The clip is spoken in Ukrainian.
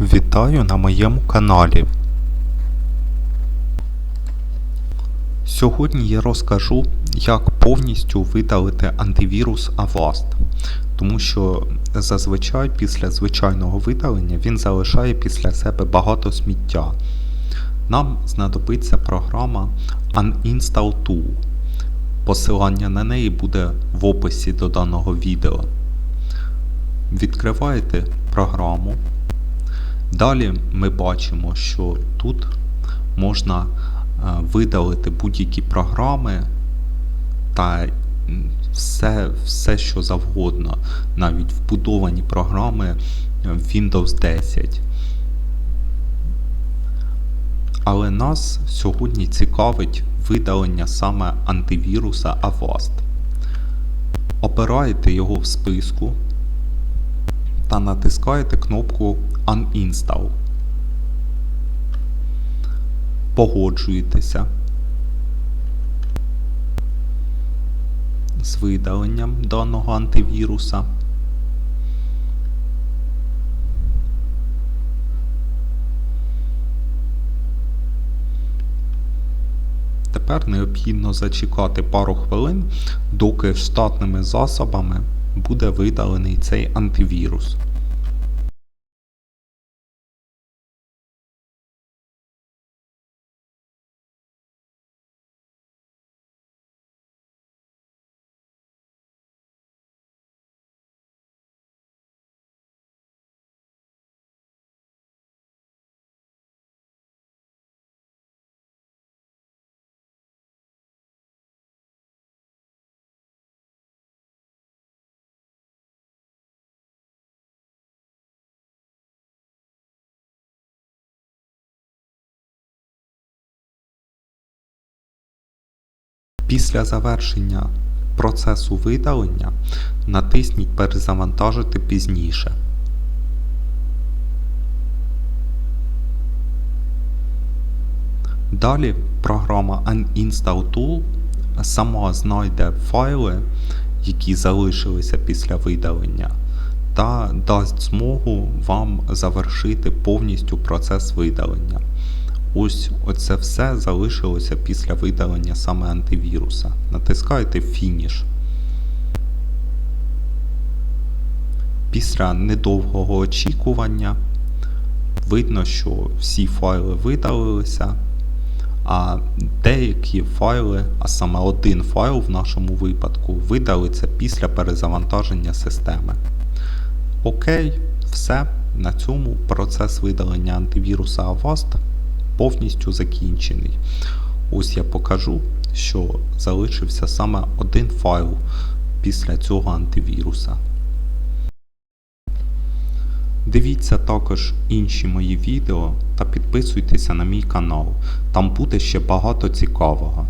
Вітаю на моєму каналі. Сьогодні я розкажу, як повністю видалити антивірус Avast. Тому що зазвичай після звичайного видалення він залишає після себе багато сміття. Нам знадобиться програма Uninstall Tool. Посилання на неї буде в описі до даного відео. Відкриваєте програму. Далі ми бачимо, що тут можна е, видалити будь-які програми та все, все, що завгодно, навіть вбудовані програми Windows 10. Але нас сьогодні цікавить видалення саме антивіруса Avast. Обираєте його в списку та натискаєте кнопку Uninstall. Погоджуєтеся з видаленням даного антивіруса. Тепер необхідно зачекати пару хвилин, доки штатними засобами буде видалений цей антивірус. Після завершення процесу видалення натисніть Перезавантажити пізніше. Далі програма Uninstall Tool сама знайде файли, які залишилися після видалення, та дасть змогу вам завершити повністю процес видалення. Ось оце все залишилося після видалення саме антивіруса. Натискаєте Фініш. Після недовгого очікування видно, що всі файли видалилися, а деякі файли, а саме один файл в нашому випадку, видалиться після перезавантаження системи. Окей, все. На цьому процес видалення антивіруса Avast повністю закінчений. Ось я покажу, що залишився саме один файл після цього антивіруса. Дивіться також інші мої відео та підписуйтеся на мій канал. Там буде ще багато цікавого.